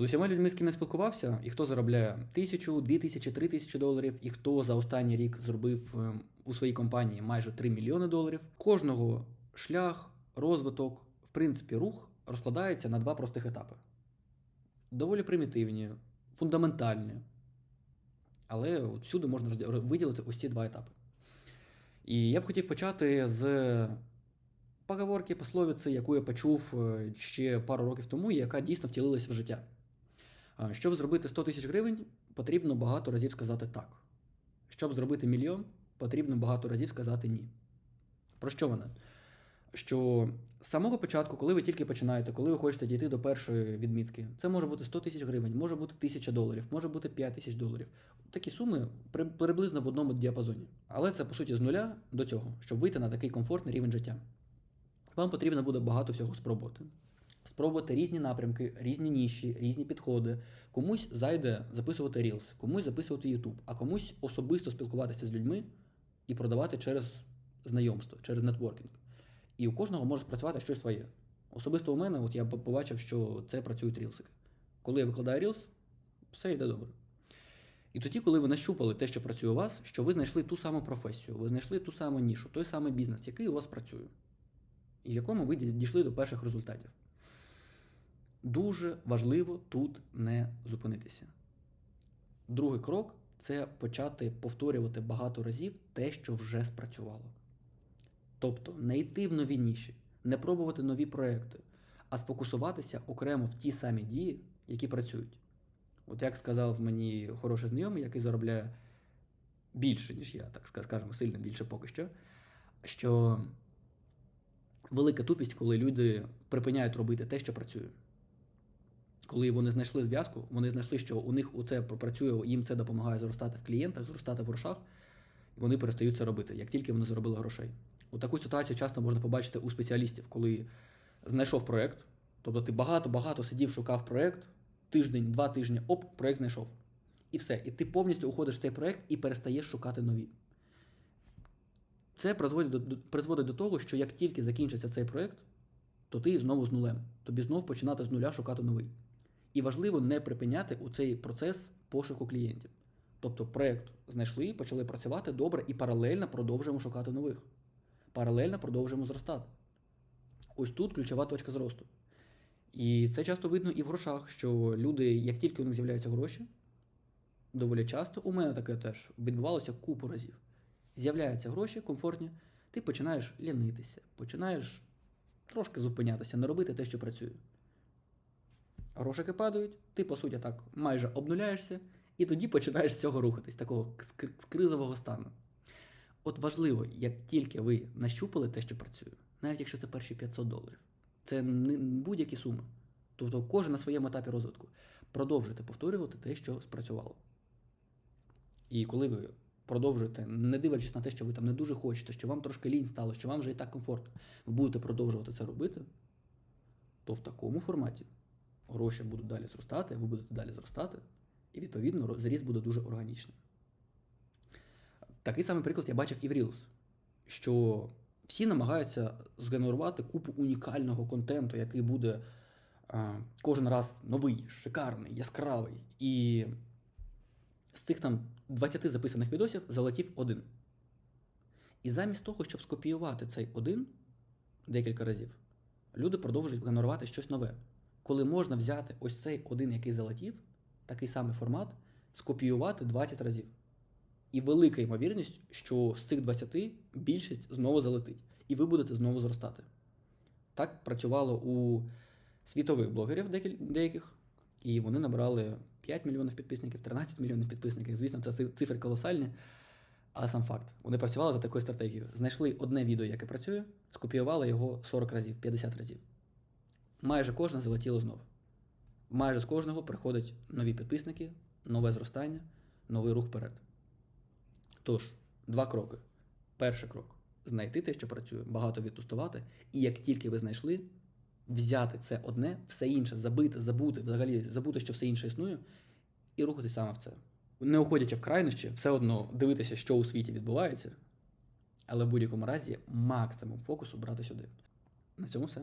З усіма людьми, з ким я спілкувався, і хто заробляє тисячу, дві тисячі, три тисячі доларів, і хто за останній рік зробив е, у своїй компанії майже 3 мільйони доларів, кожного шлях, розвиток, в принципі, рух розкладається на два простих етапи. Доволі примітивні, фундаментальні. Але от всюди можна виділити ось ці два етапи. І я б хотів почати з поговорки, пословиці, яку я почув е, ще пару років тому, яка дійсно втілилася в життя. Щоб зробити 100 тисяч гривень, потрібно багато разів сказати так. Щоб зробити мільйон, потрібно багато разів сказати ні. Про що вона? Що з самого початку, коли ви тільки починаєте, коли ви хочете дійти до першої відмітки, це може бути 100 тисяч гривень, може бути 1000 доларів, може бути 5 тисяч доларів. Такі суми при- приблизно в одному діапазоні. Але це по суті з нуля до цього, щоб вийти на такий комфортний рівень життя. Вам потрібно буде багато всього спробувати. Спробувати різні напрямки, різні ніші, різні підходи. Комусь зайде записувати Reels, комусь записувати YouTube, а комусь особисто спілкуватися з людьми і продавати через знайомство, через нетворкінг. І у кожного може спрацювати щось своє. Особисто у мене, от я побачив, що це працюють рілсики. Коли я викладаю Reels, все йде добре. І тоді, коли ви нащупали те, що працює у вас, що ви знайшли ту саму професію, ви знайшли ту саму нішу, той самий бізнес, який у вас працює, і в якому ви дійшли до перших результатів. Дуже важливо тут не зупинитися. Другий крок це почати повторювати багато разів те, що вже спрацювало. Тобто не йти в нові ніші, не пробувати нові проекти, а сфокусуватися окремо в ті самі дії, які працюють. От як сказав мені хороший знайомий, який заробляє більше, ніж я, так скажемо, сильно більше поки що, що велика тупість, коли люди припиняють робити те, що працює. Коли вони знайшли зв'язку, вони знайшли, що у них це працює, їм це допомагає зростати в клієнтах, зростати в грошах, і вони перестають це робити, як тільки вони заробили грошей. У таку ситуацію часто можна побачити у спеціалістів, коли знайшов проект, тобто ти багато-багато сидів, шукав проект, тиждень, два тижні, оп, проект знайшов. І все. І ти повністю уходиш в цей проект і перестаєш шукати нові. Це призводить до, призводить до того, що як тільки закінчиться цей проект, то ти знову з нулем. Тобі знов починати з нуля шукати новий. І важливо не припиняти у цей процес пошуку клієнтів. Тобто проект знайшли, почали працювати добре і паралельно продовжуємо шукати нових. Паралельно продовжуємо зростати. Ось тут ключова точка зросту. І це часто видно і в грошах, що люди, як тільки у них з'являються гроші, доволі часто, у мене таке теж відбувалося купу разів. З'являються гроші комфортні, ти починаєш лінитися, починаєш трошки зупинятися, не робити те, що працює. Грошики падають, ти, по суті, так майже обнуляєшся, і тоді починаєш з цього рухатись, такого з кризового стану. От важливо, як тільки ви нащупали те, що працює, навіть якщо це перші 500 доларів, це не будь-які суми. Тобто кожен на своєму етапі розвитку. Продовжуйте повторювати те, що спрацювало. І коли ви продовжуєте, не дивлячись на те, що ви там не дуже хочете, що вам трошки лінь стало, що вам вже і так комфортно, ви будете продовжувати це робити, то в такому форматі гроші будуть далі зростати, ви будете далі зростати, і відповідно зріст буде дуже органічним. Такий самий приклад я бачив і в Reels, що всі намагаються згенерувати купу унікального контенту, який буде кожен раз новий, шикарний, яскравий. І з тих там 20 записаних відосів залетів один. І замість того, щоб скопіювати цей один декілька разів, люди продовжують генерувати щось нове. Коли можна взяти ось цей один, який залетів, такий самий формат, скопіювати 20 разів. І велика ймовірність, що з цих 20 більшість знову залетить, і ви будете знову зростати. Так працювало у світових блогерів деяких, і вони набрали 5 мільйонів підписників, 13 мільйонів підписників. Звісно, це цифри колосальні. Але сам факт, вони працювали за такою стратегією. Знайшли одне відео, яке працює, скопіювали його 40 разів, 50 разів. Майже кожне залетіло знов. Майже з кожного приходять нові підписники, нове зростання, новий рух вперед. Тож, два кроки. Перший крок знайти те, що працює, багато відтестувати, і як тільки ви знайшли, взяти це одне, все інше, забити, забути, взагалі забути, що все інше існує, і рухатись саме в це. Не уходячи в крайнощі, все одно дивитися, що у світі відбувається, але в будь-якому разі максимум фокусу брати сюди. На цьому все.